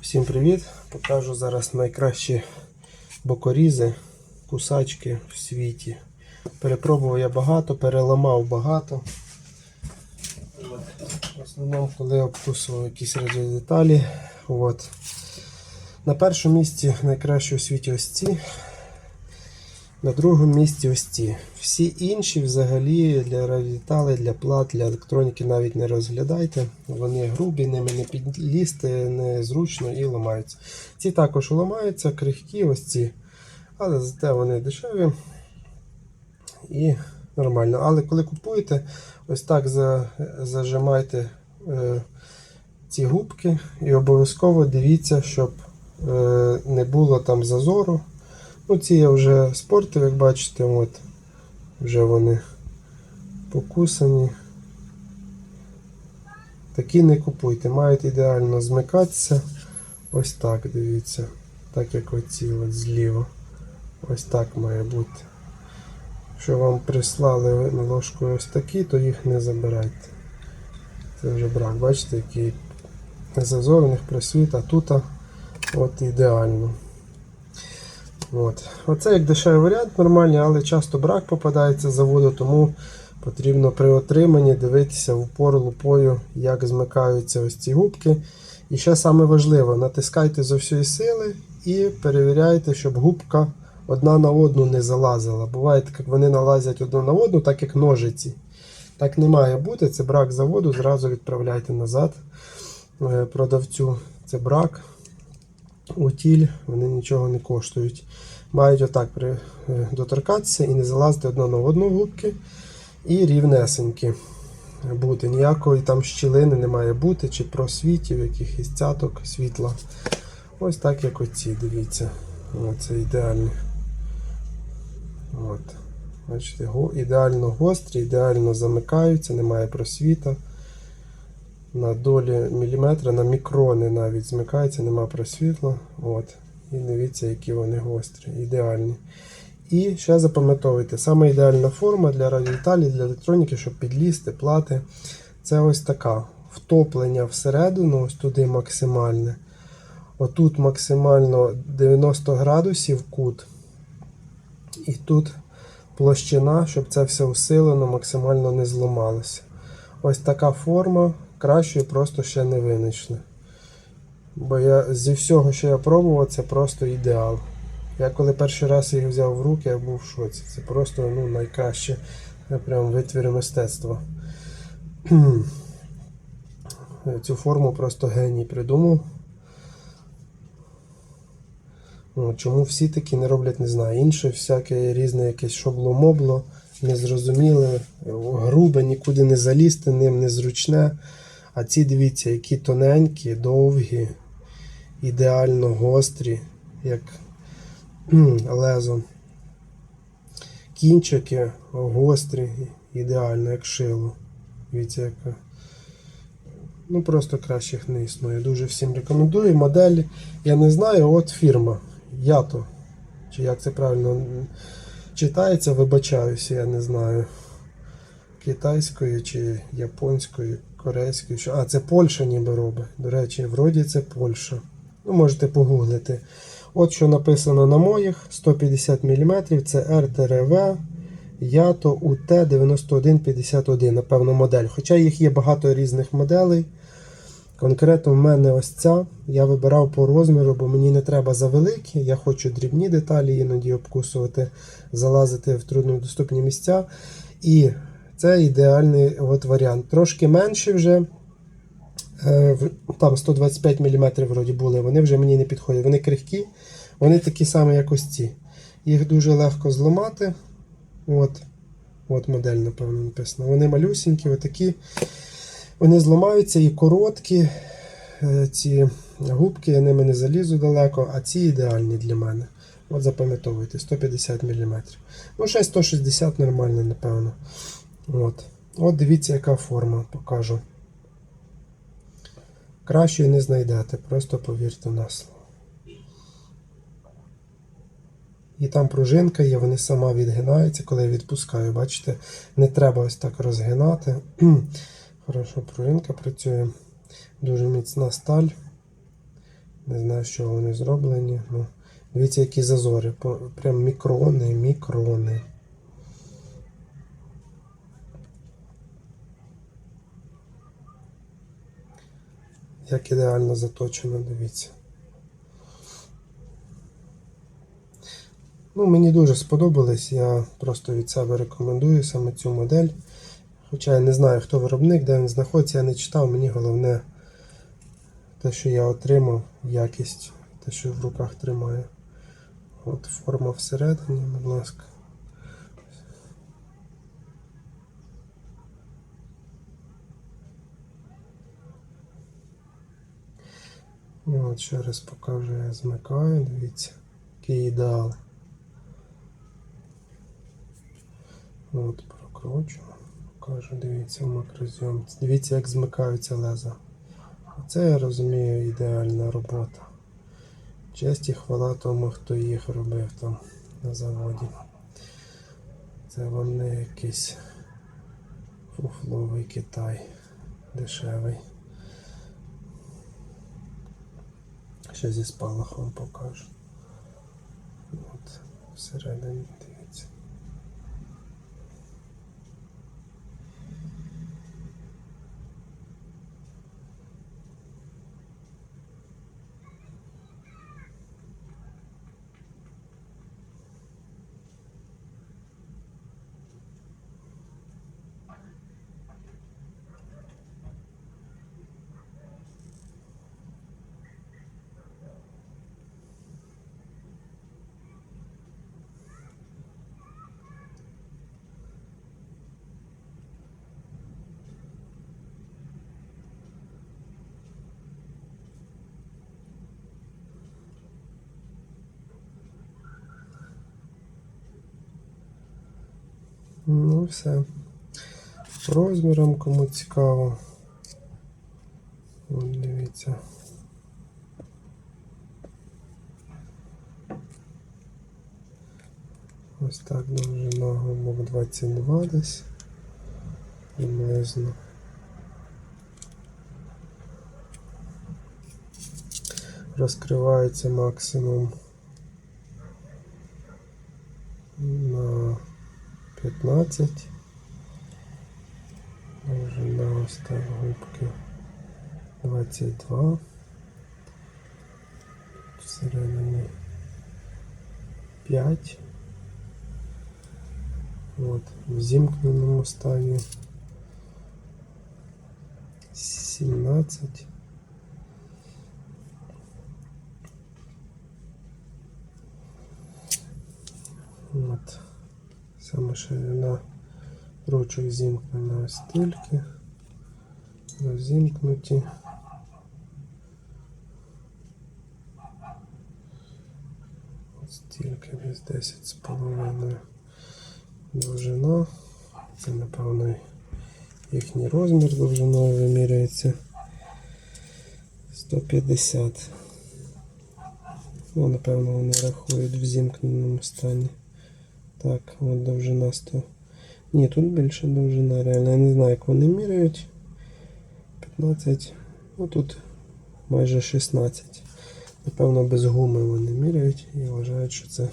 Всім привіт! Покажу зараз найкращі бокорізи, кусачки в світі. Перепробував я багато, переламав багато. В основному, коли обкусував якісь деталі, От. На першому місці найкращі у світі ось ці. На другому місці ось ці. Всі інші взагалі для радіотали, для плат, для електроніки навіть не розглядайте. Вони грубі, ними не підлізти, незручно і ламаються. Ці також ламаються, крихкі, ось ці. Але зате вони дешеві і нормально. Але коли купуєте, ось так за, зажимайте е, ці губки і обов'язково дивіться, щоб е, не було там зазору. Ну, ці я вже спортив, як бачите, от вже вони покусані. Такі не купуйте, мають ідеально змикатися. Ось так, дивіться. Так як оці от зліва. Ось так має бути. Якщо вам прислали ложку ось такі, то їх не забирайте. Це вже брак. Бачите, який зазорних просвіт, а тут от ідеально. От. Оце як дешевий варіант нормальний, але часто брак попадається з заводу, тому потрібно при отриманні дивитися в упор лупою, як змикаються ось ці губки. І ще саме важливо, натискайте з усієї сили і перевіряйте, щоб губка одна на одну не залазила. Буває, так, як вони налазять одна на одну, так як ножиці. Так не має бути, це брак заводу, зразу відправляйте назад е, продавцю. Це брак утіль, вони нічого не коштують. Мають отак е, доторкатися і не залазити одна на одну губки. І рівнесенькі бути. Ніякої там щілини не має бути, чи просвітів, якихось цяток світла. Ось так, як оці, дивіться. Оце ідеальні. От. Бачите, ідеально гострі, ідеально замикаються, немає просвіта на долі міліметра, на мікрони навіть змикається, нема просвітла. От. І дивіться, які вони гострі, ідеальні. І ще запам'ятовуйте, саме ідеальна форма для радіоталі, для електроніки, щоб підлізти, плати. Це ось така. Втоплення всередину, ось туди максимальне. Отут максимально 90 градусів кут. І тут площина, щоб це все усилено, максимально не зламалося. Ось така форма кращої просто ще не винайшли. Бо я зі всього, що я пробував, це просто ідеал. Я коли перший раз їх взяв в руки, я був в шоці. Це просто ну, найкраще прям витвір мистецтва. Цю форму просто геній придумав. Ну, Чому всі такі не роблять, не знаю. Інше всяке різне якесь шобло-мобло, незрозуміле, грубе, нікуди не залізти, ним незручне. А ці дивіться, які тоненькі, довгі, ідеально гострі, як лезо. Кінчики гострі, ідеально, як шило. Дивіться, яка. Ну просто кращих не існує. Дуже всім рекомендую. Модель, я не знаю, от фірма. Ято. Чи як це правильно читається, вибачаюся, я не знаю. Китайською чи японською, корейською. Що... А, це Польща ніби робить. До речі, вроді це Польща. Ну, можете погуглити. От що написано на моїх 150 мм. Це RTRV Yato UT9151, напевно, модель. Хоча їх є багато різних моделей. Конкретно в мене ось ця. Я вибирав по розміру, бо мені не треба завеликі. Я хочу дрібні деталі іноді обкусувати, залазити в труднодоступні місця. І це ідеальний от варіант. Трошки менші вже. Е, Там 125 мм вроді були, вони вже мені не підходять. Вони крихкі, вони такі самі, як ось ці. Їх дуже легко зламати. От, от модель, напевно, написано. Вони малюсінькі, отакі. Вони зламаються і короткі. е, Ці губки, я ними не залізу далеко, а ці ідеальні для мене. От запам'ятовуйте, 150 мм. Ну, ще 160 нормально, напевно. От. От дивіться, яка форма покажу. Кращої не знайдете, просто повірте на слово. І там пружинка є, вони сама відгинаються, коли я відпускаю. Бачите, не треба ось так розгинати. Хорошо, пружинка працює. Дуже міцна сталь. Не знаю, з чого вони зроблені. Ну, дивіться, які зазори. Прям мікрони, мікрони. Як ідеально заточено, дивіться. Ну, мені дуже сподобались. Я просто від себе рекомендую саме цю модель. Хоча я не знаю, хто виробник, де він знаходиться, я не читав. Мені головне те, що я отримав, якість, те, що в руках тримаю. От форма всередині, будь ласка. І от ще раз покажу, я змикаю, дивіться, який ідеал. От, прокручу, покажу, дивіться в макрозйомці. Дивіться, як змикаються леза. Оце я розумію ідеальна робота. Честь і хвала тому, хто їх робив там на заводі. Це не якийсь фуфловий Китай дешевий. Ще зі спалахом покажу. От, всередині дивіться. Ну все. По розмірам, кому цікаво. От дивіться. Ось так довжина гумок 22 десь. Приблизно. Розкривається максимум 15. Довжина ось так губки 22. Всередині 5. От, в зімкненому стані 17. От. Саме ширина ручок зімкнена ось стільки. Розімкнуті. Ось стільки десь 10 з половиною довжина. Це, напевно, їхній розмір довжиною виміряється. 150. Ну, напевно, вони рахують в зімкненому стані. Так, от довжина 100. Ні, тут більше довжина, реально. Я не знаю, як вони міряють. 15. Ну тут майже 16. Напевно, без гуми вони міряють і вважають, що це.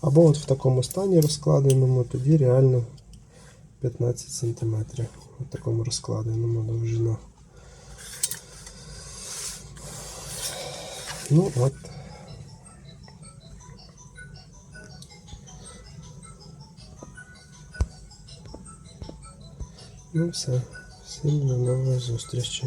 Або от в такому стані розкладеному, тоді реально 15 см. В такому розкладеному довжина. Ну от. Ну все. Всім до нової зустрічі.